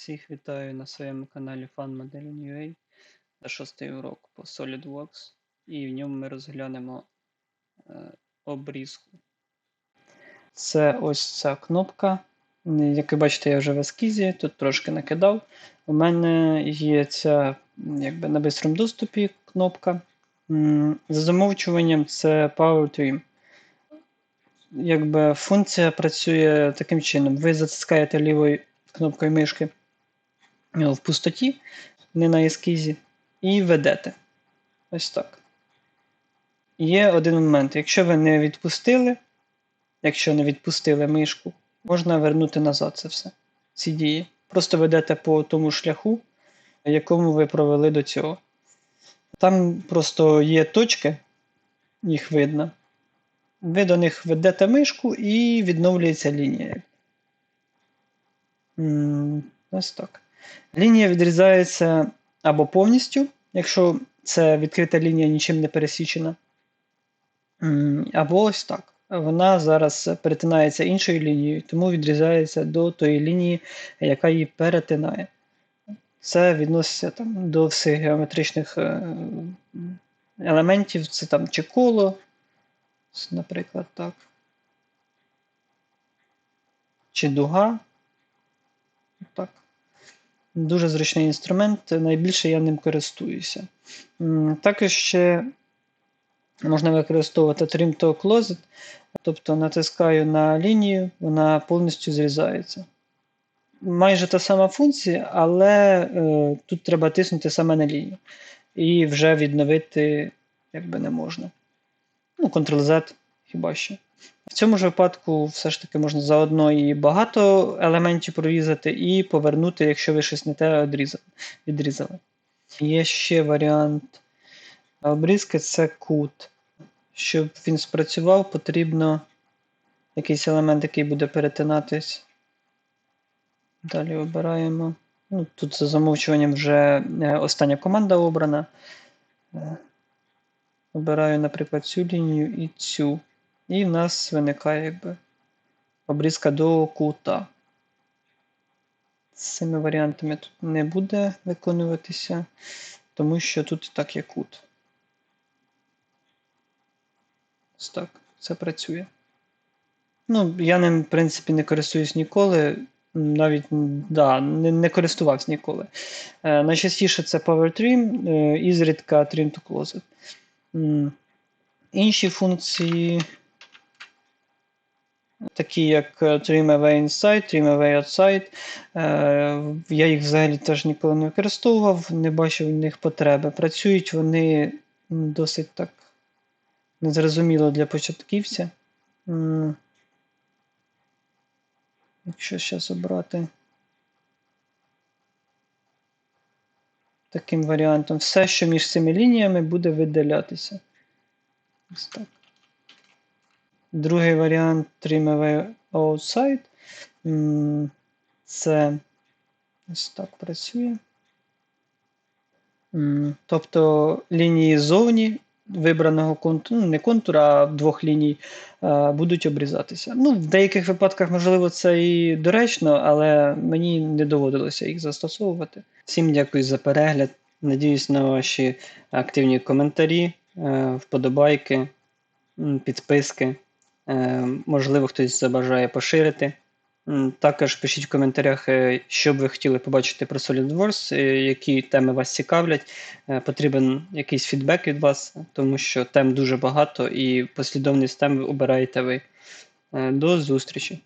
Всіх вітаю на своєму каналі FunModeling.ua на шостий урок по SolidWorks і в ньому ми розглянемо е, обрізку. Це ось ця кнопка. Як ви бачите, я вже в ескізі, тут трошки накидав. У мене є ця якби, на бистрому доступі кнопка. За замовчуванням це Power Trim. Якби функція працює таким чином: ви затискаєте лівою кнопкою мишки в пустоті, не на ескізі, і ведете. Ось так. Є один момент. Якщо ви не відпустили, якщо не відпустили мишку, можна вернути назад це все. Ці дії. Просто ведете по тому шляху, якому ви провели до цього. Там просто є точки, їх видно. Ви до них ведете мишку і відновлюється лінія. Ось так. Лінія відрізається або повністю, якщо це відкрита лінія нічим не пересічена. Або ось так. Вона зараз перетинається іншою лінією, тому відрізається до тої лінії, яка її перетинає. Це відноситься там, до всіх геометричних е, елементів, це там чи коло, наприклад, так. Чи дуга. Так. Дуже зручний інструмент, найбільше я ним користуюся. Також ще можна використовувати Trim to Closet, тобто натискаю на лінію, вона повністю зрізається. Майже та сама функція, але е, тут треба тиснути саме на лінію. І вже відновити якби не можна. Ну, Ctrl-Z хіба що. В цьому ж випадку все ж таки можна заодно і багато елементів прорізати, і повернути, якщо ви щось не те відрізали. Є ще варіант обрізки це кут. Щоб він спрацював, потрібно якийсь елемент, який буде перетинатись. Далі обираємо. Ну, Тут за замовчуванням вже е, остання команда обрана. Е, Обираю, наприклад, цю лінію і цю. І в нас виникає якби обрізка до кута. Цими варіантами тут не буде виконуватися, тому що тут і так є кут. Ось так, це працює. Ну, я ним, в принципі, не користуюсь ніколи. Навіть да, не, не користувався ніколи. Е, найчастіше це Power Trim е, і зрідка Trim to Closet. М, Інші функції, такі як е, Trim Away Inside, Trim Away Outside. Е, Я їх взагалі теж ніколи не використовував, не бачив в них потреби. Працюють вони досить так незрозуміло для початківця. Якщо зараз обрати таким варіантом, все, що між цими лініями, буде видалятися. Ось так. Другий варіант Trim Away Outside. Це ось так працює. Тобто лінії зовні вибраного контуру, ну, не контура, а двох ліній е, будуть обрізатися. Ну, в деяких випадках, можливо, це і доречно, але мені не доводилося їх застосовувати. Всім дякую за перегляд. Надіюсь на ваші активні коментарі, е, вподобайки, підписки. Е, Можливо, хтось забажає поширити. Також пишіть в коментарях, е, що б ви хотіли побачити про SolidWorks, е, які теми вас цікавлять. Потрібен якийсь фідбек від вас, тому що тем дуже багато і послідовність тем обираєте ви. До зустрічі!